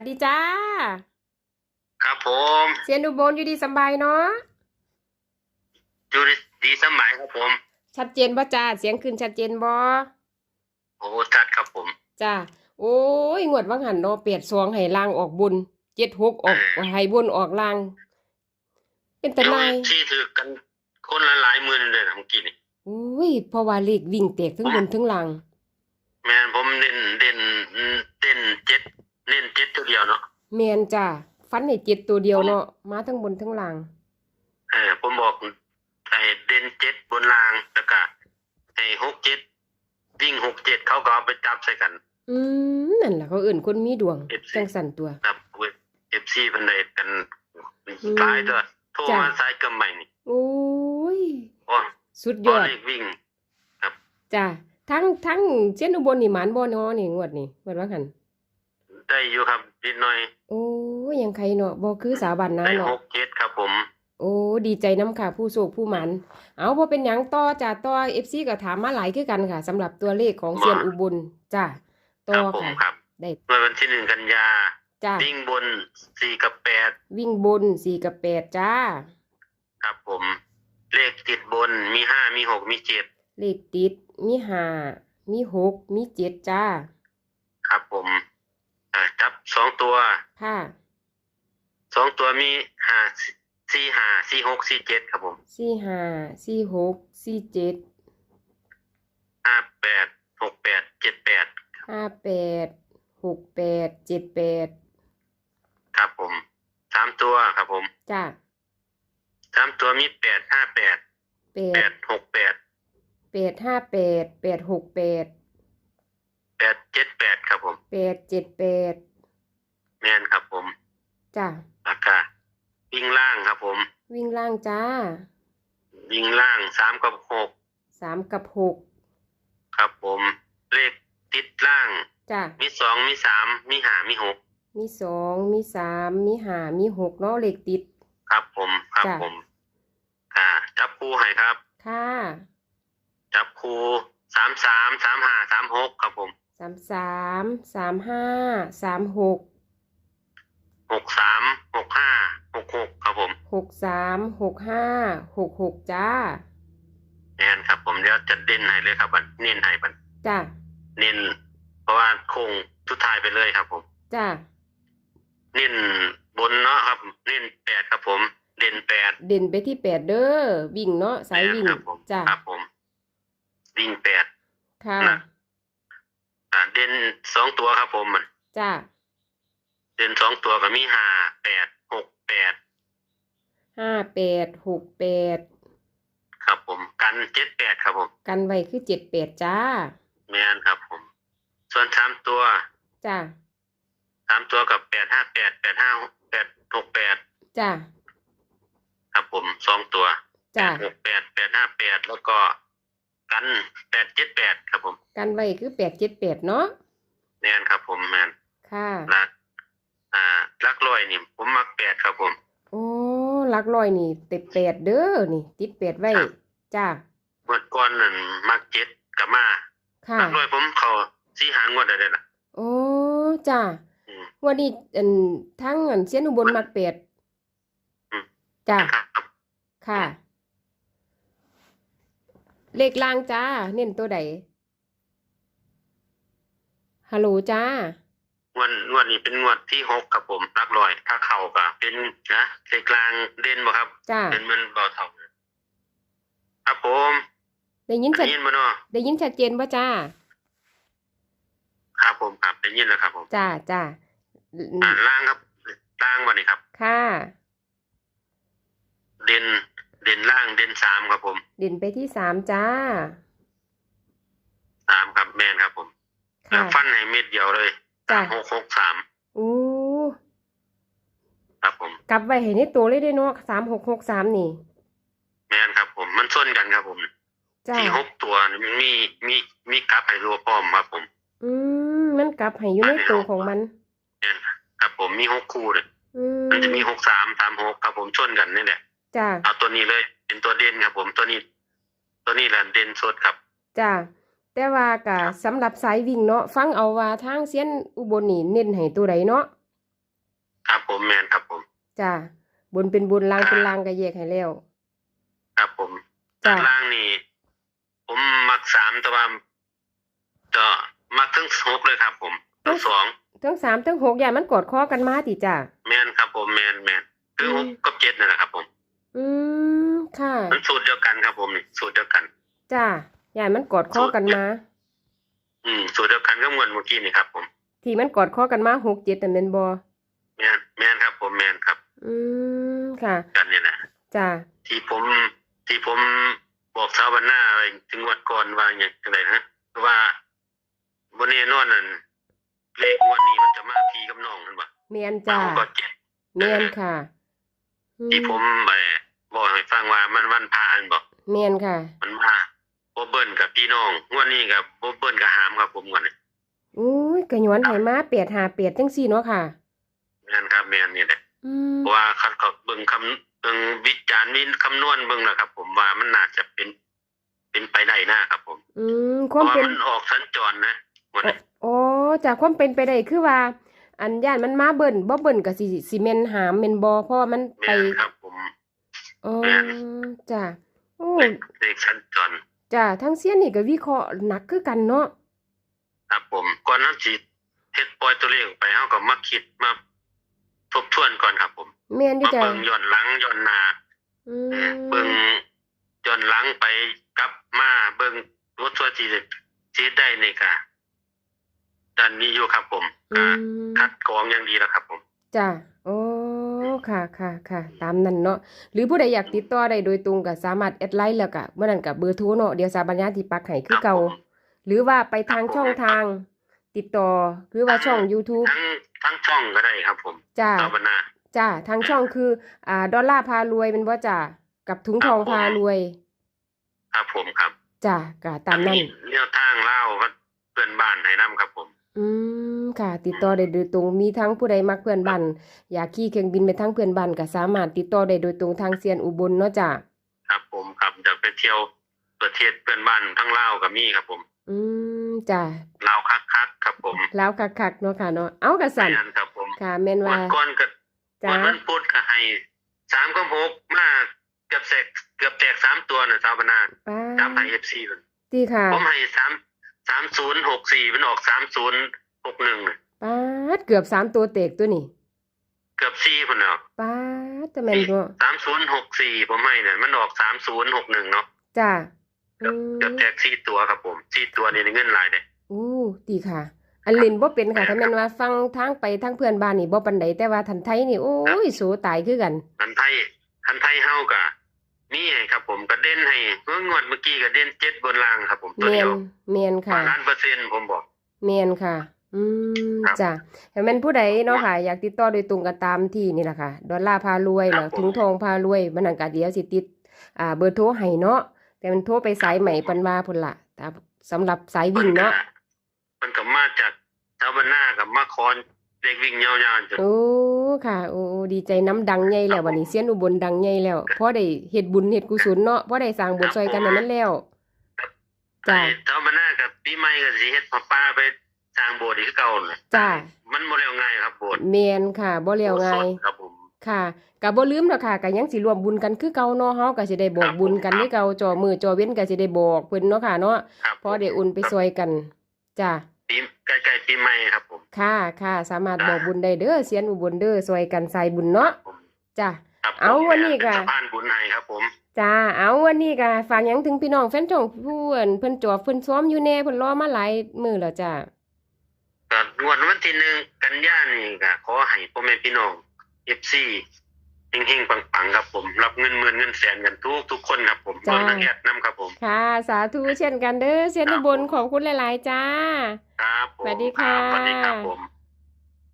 สวัสดีจ้า ครับผมเซียนอุบลอยู่ดีสำบายเนาะอยู่ดีดีสมัยครับผม ชัดเจนบ่จ้า เสียงขึ้นชัดเจนบ่โอ้ชัดครับผม จ้า โอ้ย งวดว่างหันเนาะเปียดซองให้ล่างออกบุญเจ็ดหกออกให้บุญออกล่าง เป็นตะนายที่ถือกันคนละหลายหมื่นเลยนะเมื่อกี้นี่โอ้ยเพราะว่าเลขวิ่งแตกทั้งบนทั้งล่าง แม่นผมเด่นเด่นเด่นเจ็ด เล่นเจ็ดตัวเดียวเนาะแมนจ้าฟันให้เจ็ดตัวเดียวเนาะมาทั้งบนทั้งล่าง เออผมบอกไอ้เด่นเจ็ดบนรางแล้วก็ไอ้หกเจ็ดวิ่งหกเจ็ดเขาก็เอาไปจับใส่กัน อืมนั่นล่ะเขาเอื่นคนมีดวง FC จังสันตัว ครับเอฟซีเป็นไดกันมหลายตัวโทรจ้ะมาสายเกำใหม่นี่โอ้ย โอ้สุดพยออดเลขวิ่งจ้าทั้งทั้งเส้นอุบลนี่หมานบ่เนาะนี่งวดนี่งวดว่าหัน ได้อยู่ครับนิดหน่อยโอ้ยยังใครเนาะบ่คือสาบันนะได้หเนาะ กเจ็ดครับผม โอ้ดีใจน้ำค่ะผู้โศกผู้หมัน เอาบ่เป็นหยังต่อจ้าต่อ FC ก็ถามมาหลายคือกันค่ะสำหรับตัวเลขของเซียนอุบลจ้าคต่อรับผมค่ะ ครับได้เมื่อวันที่หนึ่งกันยาจ้าวิ่งบนสี่กับแปดวิ่งบน4กับ8จ้า ครับผม เลขติดบนมีห้ามีหกมีเจ็ดเลขติดมีห้ามีหกมีเจ็ดจ้า ครับผมอ่าจับสอง ตัวค่ะสองตัวมีห้าสี่ห้าสี่หกสี่เจ็ดครับผมสี่ห้าสี่หกสี่เจ็ดห้าแปดหกแปดเจ็ดแปดห้าแปดหกแปดเจ็ดแปดครับผมสามตัวครับผมจ้าสามตัวมีแปดห้าแปดแปแปดดหกแปดแปดห้าแปดแปดหกแปดแปดเจ็ดแปดครับผมแปดเจ็ดแปด แม่นครับผมจ้าอากาศวิ่งล่างครับผม วิ่งล่างจ้าวิ่งล่างสามกับหกสามกับหกครับผม เลขติดล่าง จ้ามีสองมีสามมีห้ามีหกมีสองมีสามมีห้ามีหกเนาะเลขติด ครับผม ครับจ้ะ ผม อ่า จับคู่ให้ครับ ค่ะจับคู่สามสามสามห้าสามหกครับผม สามสามสามห้าสามหก หกสามหกห้าหกหกครับผมหกสามหกห้าหกหกจ้าแน่นครับ ผมเดี๋ยวจะเด่นให้เลยครับบัดเน้นให้บัดจ้าเน้นเพราะว่าโค้งทุดท้ายไปเลยครับ ผมจ้าเน้นบนเนาะครับเน้นแปดครับผม เด่นแปดเด่นไปที่แปดเด้อวิ่งเนาะสายวิ่งครับผมจ้าครับผม วิ่งแปดค่ะนะอ่าเด่นสองตัวครับผมจ้า เด่นสองตัวก็มีห้าแปดหกแปดห้าแปดหกแปดครับผม กันเจ็ดแปดครับผม กันไว้คือเจ็ดแปดจ้าแม่นครับผม ส่วนสามตัวจ้าสามตัวกับแปดห้าแปดแปดห้าแปดหกแปดจ้าครับผมสองตัวจ้าหกแปดแปดห้าแปดแล้วก็กันแปดเจ็ดแปดครับผม กันไว้คือแปดเจ็ดแปดเนาะแม่นครับผมแม่นค่ะรัก อ่ารักร้อยนี่ผมมักแปดครับผมโอ้หลักลอยนี่ติดแปดเด้อนี่ ติดแปดไว้ครับจ้าเมื่อก่อนนั่นมักเจ็ดกับมาค่ะรักร้อยผมเขาสี่หางวดได้เลยล่ะ โอ้จ้าอืม วันนี้อันทั้งอันเสียนอุบลมักแปดอืม จ้าครับค่ะ เลขล่างจ้า เน้นตัวใดฮัลโหลจ้าง วดงวดนี้เป็นงวดที่หกครับผมรักร้อย ถ้าเข้าก็เป็นนะเลขกลางเด่นบ่ครับ จ้าเป็นเหมันเบาเท่าครับผมได้ยินชัได้ดยินบ่เนาะได้ยินชัดเจนป่ะจ้า ครับผมครับได้ยินแล้วครับผมจ้าจ้าอือ่ามล่างครับล่างวันนี้ครับ ค่ะ เด่นเด่นล่างเด่นสามครับผมเด่นไปที่สามจ้าสามครับแมนครับผม ค่ะฟันให้เม็ดเดียวเลย จ้ะ หกหกสามอู้ครับผม กลับไว้ให้ในตัวเลยได้เนาะสามหกหกสามนี่ แมนครับ ผมมันส้นกันครับผมจ้าที่หกตัวนี่มันมีมีมีกลับให้รัวพร้อมครับผมอืม มันกลับให้อยู่ในตัวของมัน แมนครับผมมีหกคู่เลยอืมมันจะมีหกสามสามหกครับผมชนกันนี่แหละจ้าเอาตัวนี้เลย เป็นตัวเด่นครับผมตัวนี้ ตัวนี้แหละเด่นสุดครับ จ้า แต่ว่ากะสำหรับสายวิ่งเนาะฟังเอาว่าทางเซียนอุบลนี่เน้นให้ตัวใดเนาะครับผมแมนครับผมจ้าบนเป็นบนล่างเป็นล่างก็แยกให้แล้วครับผมจ้ะด้านล่างนี่ผมมักสามแต่ว่าจะมักทั้งหกเลยครับ ผมทั้งสองทั้งสามทั้งหกอย่างมันกอดคอกันมาติจ้าแมนครับผมแมนแมนคืออืมหกกับเจ็ดนั่นแหละครับ ผม อืมค่ะมันสูตรเดียวกันครับผมนี่สูตรเดียวกัน จ้าอ ย่างมันกอดคอกันมา อืมสูตรเดียวกันก็เหมือนเมื่อกี้นี่ครับ ผมที่มันกอดคอกันมาหกเจ็ดแต่นเป็นบอแมนแมนครับ ผมแมนครับ อืมค่ะกันเนี่ยนะจ้าที่ผมที่ผมบอกชาวบ้านหน้าอะไรถึงวัดก่อนว่าอย่างไรนะว่าบนนี้นอนนั่นเลขงวันนี้มันจะมาพี่กับน้องนั่นบ่เมียนมาจ้าหกก็เจ็ดเมียนค่ะอืที่ผมไปบอกให้ฟังว่ามันวันพาอันบอกเมียนค่ะ มันมาโบเบิ้ลกับพี่น้องงวดนี้กับโบเบิ้ลกับหามครับผมก่อนนี่อุ้ยกระยวนไหมาเปียดหาเปียดจังสี่เนาะค่ะแม่นครับแม่นนี่แหละอืมเพราะว่าคัดเขาเบิ่งคำเบิ่งวิจารณ์วิคำนวณเบิ่งนะครับ ผมว่ามันน่าจะเป็น เป็นไปได้นะครับผมอืมคเพวามราะว่าเป็น มันออกสัญจรนะงวดนี้อ๋อจากความเป็นไปได้คือว่า อันย่านมันมาเบิ่นบ่เบิ่นก็สิสิแม่นหามแม่นบ่เพราะว่ามันไปแม่นครับผม อ๋อแม่น จ้ะโอ้เลขเลขสัญจร จ้ะทั้งเสียนนี่ก็วิเคราะห์หนักคือกันเนาะครับผมก่อนนั้นสิเฮ็ดปล่อยตัวเลขออกไปเฮาก็มาคิดมาทบทวนก่อนครับ ผมแม่นอยู่มาจ้ะเบิ่งย้อนหลังย้อนหน้าอืเอ่อมเบิ่งย้อนหลังไปกลับมาเบิ่งรถทัวร์ที่ที่ได้นี่ก็ดันมีอยู่ครับผมอืก็มคัดกรองอย่างดีแล้วครับ ผมจ้ะโอ้ ค่ะค่ะค่ะตามนั้นเนาะหรือผู้ใดอยากติดต่อได้โดยตรงก็สามารถแอดไลน์แล้วก็เมื่อนั้นก็เบอร์โทรเนาะเดี๋ยวสาบัญญาที่ปักให้คือเก่าครับผมหรือว่าไปทางช่องทาง ติดต่อหรือว่าช่อง YouTube ทั้งทั้งช่องก็ได้ครับผมจ้าตาวนาจ้าทางช่องคือ อ่า ดอลลาร์พารวยเป็นว่าจ้ากับถุงทองพารวย ครับผมครับจ้าก็ตามนั้นแนวทางเล่าว่าเพื่อนบ้านให้นํครับผม อืมค่ะ ติดต่อได้โดยตรงมีทั้งผู้ใดมักเพื่อนบ้านอยากขี่เครื่องบินไปทั้งเพื่อนบ้านก็สามารถติดต่อได้โดยตรงทางเซียนอุบลเนาะจ้าครับผมครับจะไปเที่ยวประเทศเพื่อนบ้านทั้งลาวก็มีครับผม อืมจ้าลาวคักๆครับผมแล้วคักๆเนาะค่ะเนาะเอากระสันแม่นครับผมค่ะแม่นวัว่านก่อนก็จ้าวันนั้นพูดก็ให้สามกับหกมาเกือบแตกเกือบแตกสามตัวน่ะสาวบนาป้าจับให้เอฟซีมันดีค่ะผมให้สามสามศูนย์หกสี่มันออกสามศูนย์หกหนึ่งป้าดเกือบสามตัวเตกตัวนี่เกือบสี่คนเนาะป้าดจะแม่นบ่สามศูนย์หกสี่ผมให้เนี่ยมันออกสามศูนย์หกหนึ่งเนาะจ้าเกือบเกือบแตกสี่ตัวครับผมสี่ตัวนี่ได้เงินหลายเลยอู้ดีค่ะอันเล่นบ่เป็นค่ะถ้าแม่นว่าฟังทางไปทางเพื่อนบ้านนี่บ่ปานใดแต่ว่าทันไทยนี่โอ้ยโสตายคือกันทันไทยทันไทยเฮากะ นี่ให้ครับผมก็เด่นให้เมื่องวดเมื่อกี้ก็เด่นเจ็ดบนล่างครับ ผมตัวเมียเดียนวเมียนค่ะล้านเปอร์เซ็นต์ผมบอกเมียนค่ะ อืมครับจ้ะถ้าแม่นผู้ใดเนาะค่ะ อยากติดต่อโดยตรงก็ตามที่นี่แหละค่ะ ดอลลาร์พารวยครัเนาะบผมถุงทองพารวยมันนั่นก็เดี๋ยวสิติด อ่า เบอร์โทรให้เนาะแต่มันโทรไปสายใหม่ปันว่าพุ่นล่ะแต่สำหรับสายวิ่งเนาะมันก็มาจากชาวบ้านหน้ากับมาคอน เด็กวิ่งยาวๆจนโอ้ค่ะ โอ้ดีใจน้ำดังใหญ่แล้วครับผมวันนี้เสียนอุบลดังใหญ่แล้วเพราะได้เฮ็ดบุญเฮ็ดกุศลเนาะเพราะได้สร้างบุญซอยกันนั่นมันแล้วจ้ะไอ้ชาวบ้านหน้ากับปีใหม่ก็สิเฮ็ดผ้าป่าไปสร้างโบสถ์อีกคือเก่าน่ะจ้ะมันบ่เร็วง่ายครับโบสถ์เมียนค่ะบ่เลียวไงายโบสถ์ครับผมค่ะก็บ่ลืมดอกค่ะก็ยังสิรวมบุญกันคือเก่าเนาะเฮาก็สิได้บอคกรับบุญกันผมคือเก่าจอมือจอเว้นก็สิได้บอกเพิ่นเนาะค่ะเนาะครับพอได้อุ่นไปซอยกันจ้ะปีใกล้ๆปีใหม่ครับผม ค่ะค่ะสามารถจ้ะบอกบุญได้เด้อเสียนอุบลเด้อซอยกันใส่บุญเนาะผมจ้ะ ครับเอาวันนี้ก็เป็นสะพานบุญให้ครับผม จ้าเอาวันนี้ก็ฝากหยังถึงพี่น้องแฟนช่องผู้เอิ้นเพิ่นจอบเพิ่นซ้อมอยู่แน่เพิ่นรอมาหลายมื้อแล้วจ้ะก็งวดวันที่หนึ่งกันยายนนี่ก็ขอให้พ่อแม่พี่น้อง FC เฮงๆปังๆครับผม รับเงินหมื่นเงินแสนกันทุกทุกคนครับผมรวมทั้งแอดนํครับผม ค่ะ สาธุเช่นกันเด้อเสียนอุบลขอบคุณหลาย ๆ จ้า ครับผมสวัสดีค่ะรับสวัสดีครับผม